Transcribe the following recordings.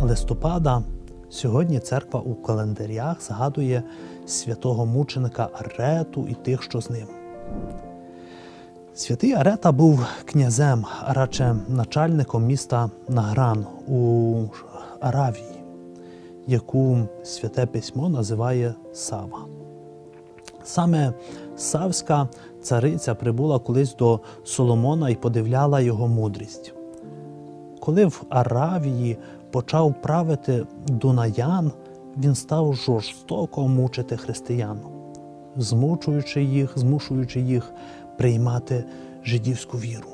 листопада сьогодні церква у календарях згадує святого мученика Арету і тих, що з ним. Святий Арета був князем, а радше начальником міста Награн у Аравії, яку святе письмо називає Сава. Саме Савська цариця прибула колись до Соломона і подивляла його мудрість. Коли в Аравії почав правити Дунаян, він став жорстоко мучити християн, змучуючи їх, змушуючи їх приймати жидівську віру.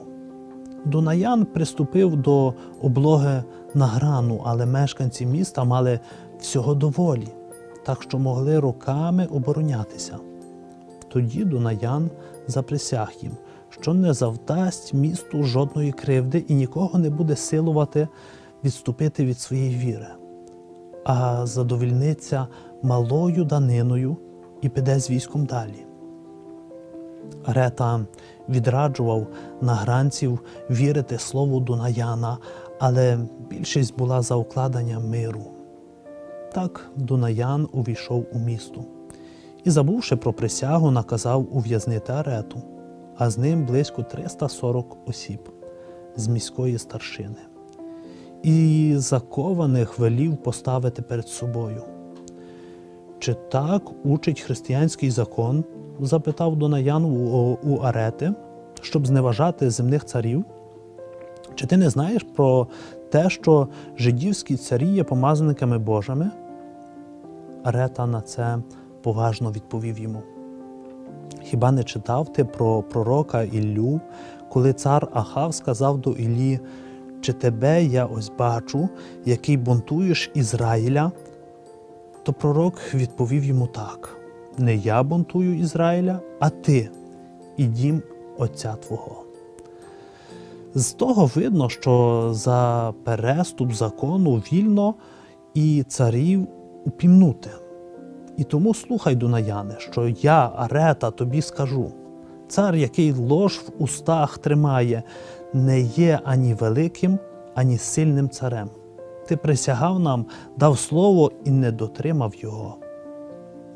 Дунаян приступив до облоги Награну, але мешканці міста мали всього доволі, так що могли роками оборонятися. Тоді Дунаян заприсяг їм, що не завдасть місту жодної кривди і нікого не буде силувати відступити від своєї віри, а задовільниться малою даниною і піде з військом далі. Арета відраджував награнців вірити слову Дунаяна, але більшість була за укладення миру. Так Дунаян увійшов у місто і, забувши про присягу, наказав ув'язнити Арету, а з ним близько 340 осіб з міської старшини. І закованих велів поставити перед собою. Чи так учить християнський закон? запитав Донаян у, у Арети, щоб зневажати земних царів? Чи ти не знаєш про те, що жидівські царі є помазаниками Божими? Арета на це поважно відповів йому. Хіба не читав ти про пророка Іллю, коли цар Ахав сказав до Іллі, чи тебе я ось бачу, який бунтуєш Ізраїля? То пророк відповів йому так: не я бунтую Ізраїля, а ти і дім Отця Твого. З того видно, що за переступ закону вільно і царів упімнути. І тому слухай, Дунаяне, що я, Арета, тобі скажу. Цар, який лож в устах тримає, не є ані великим, ані сильним царем. Ти присягав нам, дав слово і не дотримав його.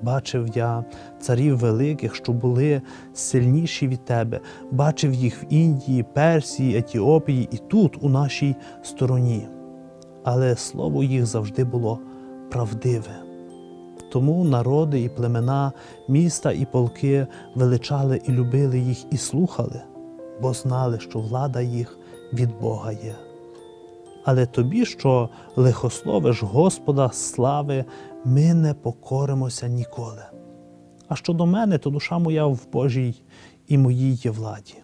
Бачив я царів великих, що були сильніші від тебе, бачив їх в Індії, Персії, Етіопії і тут, у нашій стороні. Але слово їх завжди було правдиве. Тому народи і племена, міста і полки величали і любили їх і слухали, бо знали, що влада їх від Бога є. Але тобі, що лихословиш Господа слави, ми не покоримося ніколи. А щодо мене, то душа моя в Божій і моїй є владі.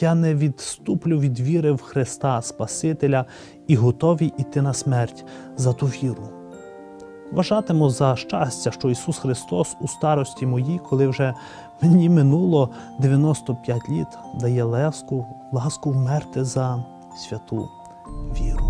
Я не відступлю від віри в Христа Спасителя і готовий іти на смерть за ту віру. Вважатиму за щастя, що Ісус Христос у старості моїй, коли вже мені минуло 95 літ, дає ласку, ласку вмерти за святу віру.